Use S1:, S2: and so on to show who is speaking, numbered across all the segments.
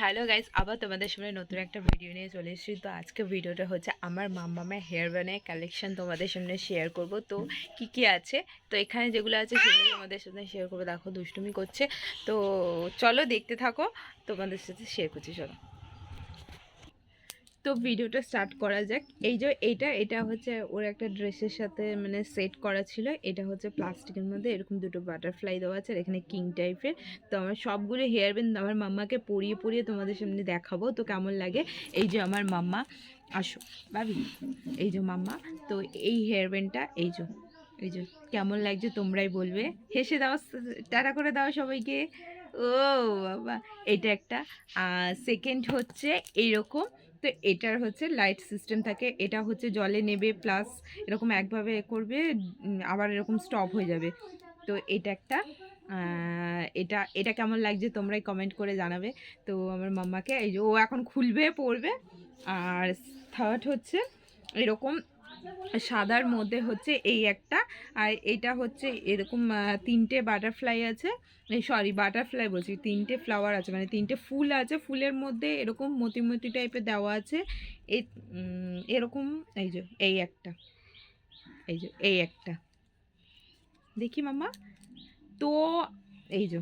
S1: Hello guys আবার তোমাদের সামনে নতুন একটা ভিডিও নিয়ে চলে এসেছি। তো আজকে ভিডিওটা হচ্ছে আমার মাম্মামের হেয়ার ব্যানের কালেকশন তোমাদের সামনে শেয়ার করব। তো কি কি আছে? তো এখানে যেগুলো আছে সেগুলো তোমাদের সাথে শেয়ার করব। দেখো, দুষ্টুমি করছে। তো চলো দেখতে থাকো। তোমাদের সাথে শেয়ার করছি, চলো। তো ভিডিওটা স্টার্ট করা যাক। এই যে এইটা, এটা হচ্ছে ওর একটা ড্রেসের সাথে মানে সেট করা ছিল। এটা হচ্ছে প্লাস্টিকের মধ্যে, এরকম দুটো বাটারফ্লাই দেওয়া আছে, আর এখানে কিং টাইপের। তো আমার সবগুলো হেয়ার ব্যান্ড আমার মাম্মাকে পরিয়ে পরিয়ে তোমাদের সামনে দেখাবো, তো কেমন লাগে? এই যে আমার মাম্মা, আসো, ভাবি, এই যে মাম্মা, তো এই হেয়ার ব্যান্ডটা, এই যে এই যে, কেমন লাগছে তোমরাই বলবে। হেসে দাও, টাটা করে দাও সবাইকে। ও বাবা, এটা একটা সেকেন্ড হচ্ছে এইরকম তো এটার হচ্ছে লাইট সিস্টেম থাকে। এটা হচ্ছে জলে নেবে প্লাস এরকম একভাবে করবে আবার এরকম স্টপ হয়ে যাবে। তো এটা একটা এটা এটা কেমন লাগছে তোমরাই কমেন্ট করে জানাবে। তো আমার মাম্মাকে, এই যে ও এখন খুলবে, পড়বে। আর থার্ড হচ্ছে এরকম সাদার মধ্যে হচ্ছে এই একটা, আর এটা হচ্ছে এরকম তিনটে বাটারফ্লাই আছে। সরি বাটারফ্লাই বলছি, তিনটে ফ্লাওয়ার আছে মানে তিনটে ফুল আছে। ফুলের মধ্যে এরকম মতি মতি টাইপের দেওয়া আছে। এরকম, এই যে, এই একটা, এই যে, এই একটা। দেখি মামা তো, এই যে,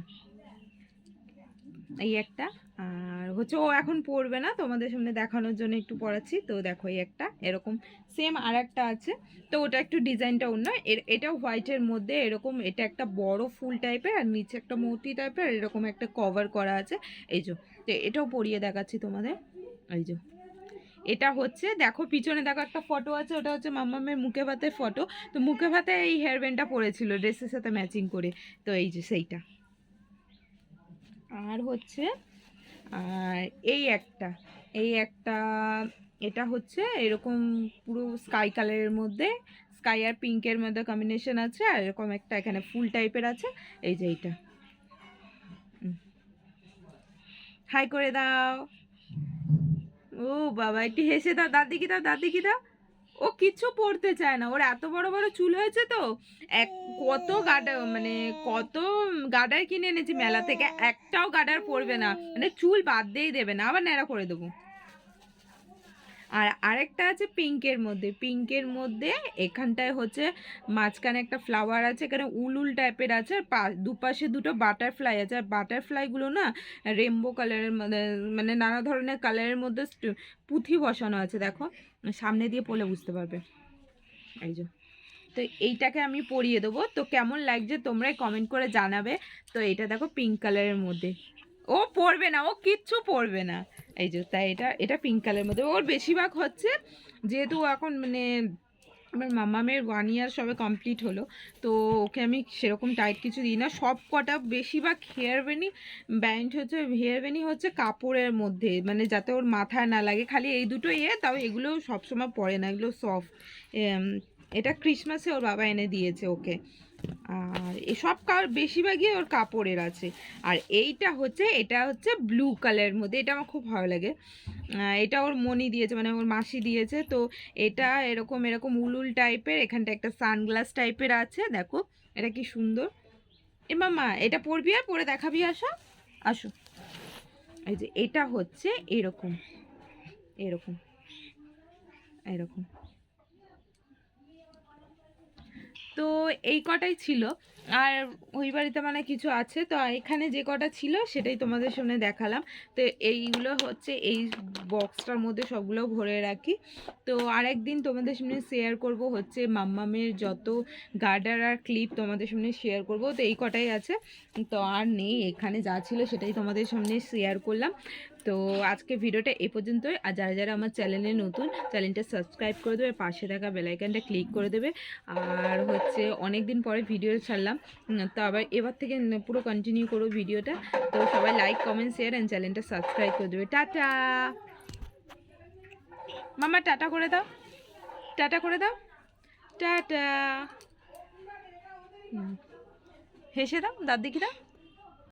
S1: এই একটা, আর হচ্ছে ও এখন পড়বে না, তোমাদের সামনে দেখানোর জন্য একটু পড়াচ্ছি। তো দেখো এই একটা, এরকম সেম আর একটা আছে। তো ওটা একটু ডিজাইনটা অন্য এটা হোয়াইটের মধ্যে এরকম, এটা একটা বড় ফুল টাইপের আর নিচে একটা মূর্তি টাইপের আর এরকম একটা কভার করা আছে। এই যে, তো এটাও পরিয়ে দেখাচ্ছি তোমাদের। এই যে, এটা হচ্ছে, দেখো পিছনে দেখো একটা ফটো আছে, ওটা হচ্ছে মাম্মামের মুখে ভাতের ফটো তো মুখে ভাতে এই হেয়ার ব্যান্ডটা পরেছিল ড্রেসের সাথে ম্যাচিং করে। তো এই যে সেইটা। আর হচ্ছে আর এই একটা এই একটা, এটা হচ্ছে এরকম পুরো স্কাই কালারের মধ্যে স্কাই আর পিঙ্কের মধ্যে কম্বিনেশন আছে, আর এরকম একটা এখানে ফুল টাইপের আছে, এই যে এইটা। হাই করে দাও। ও বাবা, একটু হেসে দাও দাদি কি দাও দাদি কি দাও। ও কিছু পড়তে চায় না। ওর এত বড় বড় চুল হয়েছে তো। এক, কত গাডার মানে কত গাডার কিনে এনেছি মেলা থেকে। একটাও গাডার পড়বে না। মানে চুল বাদ দিয়েই দেবে না। আবার ন্যাড়া করে দেবো। আর আরেকটা আছে পিঙ্কের মধ্যে। পিঙ্কের মধ্যে এখানটায় হচ্ছে মাঝখানে একটা ফ্লাওয়ার আছে, এখানে উল উল টাইপের আছে, আর দুপাশে দুটো বাটারফ্লাই আছে। আর বাটারফ্লাইগুলো না রেমবো কালারের মধ্যে মানে নানা ধরনের কালারের মধ্যে পুঁথি বসানো আছে, দেখো। সামনে দিয়ে পড়লে বুঝতে পারবে। এই যে। তো এইটাকে আমি পরিয়ে দেবো। তো কেমন লাগছে তোমরাই কমেন্ট করে জানাবে। তো এটা দেখো পিঙ্ক কালারের মধ্যে। ও পড়বে না, ও কিচ্ছু পড়বে না। এই যে, তাই এটা এটা পিঙ্ক কালারের মধ্যে। ওর বেশিরভাগ হচ্ছে যেহেতু এখন মানে আমার মামামের ওয়ান ইয়ার সবে কমপ্লিট হলো, তো ওকে আমি সেরকম টাইট কিছু দিই না। সব কটা বেশিরভাগ হেয়ার বেনি ব্যান্ড হচ্ছে হেয়ার বেনি হচ্ছে কাপড়ের মধ্যে মানে যাতে ওর মাথায় না লাগে। খালি এই দুটো ইয়ে তাও এগুলো সবসময় পরে না, এগুলো সফট এটা ক্রিসমাসে ওর বাবা এনে দিয়েছে ওকে। আর এসব বেশিরভাগই ওর কাপড়ের আছে। আর এইটা হচ্ছে, এটা হচ্ছে ব্লু কালারের মধ্যে, এটা আমার খুব ভালো লাগে। এটা ওর মনি দিয়েছে মানে ওর মাসি দিয়েছে, তো এটা এরকম এরকম উলুল টাইপের এখানটা একটা সানগ্লাস টাইপের আছে, দেখো, এটা কি সুন্দর। এ মামা, এটা পরবি আর পরে দেখাবি আসো আসো। এই যে, এটা হচ্ছে এরকম এরকম এরকম। তো এই কটাই ছিল। আর ওই বাড়িতে মানে কিছু আছে, তো এখানে যে কটা ছিল সেটাই তোমাদের সামনে দেখালাম। তো এইগুলো হচ্ছে এই বক্সটার মধ্যে সবগুলো ভরে রাখি। তো আরেকদিন তোমাদের সামনে শেয়ার করব হচ্ছে মাম্মামের যত গার্ডার আর ক্লিপ তোমাদের সামনে শেয়ার করব। তো এই কটাই আছে। তো আর নেই, এখানে যা ছিল সেটাই তোমাদের সামনে শেয়ার করলাম। তো আজকে ভিডিওটা এ পর্যন্তই। আর যারা যারা আমার চ্যানেলে নতুন, চ্যানেলটা সাবস্ক্রাইব করে দেবে, পাশে থাকা বেলাইকানটা ক্লিক করে দেবে। আর হচ্ছে অনেক দিন পরে ভিডিও ছাড়লাম তো আবার এবার থেকে পুরো কন্টিনিউ করো ভিডিওটা। তো সবাই লাইক কমেন্ট শেয়ার অ্যান্ড চ্যানেলটা সাবস্ক্রাইব করে দেবে। টাটা! মামা, টাটা করে দাও। টাটা করে দাও। টাটা! হেসে দাও দাদিকে দাও।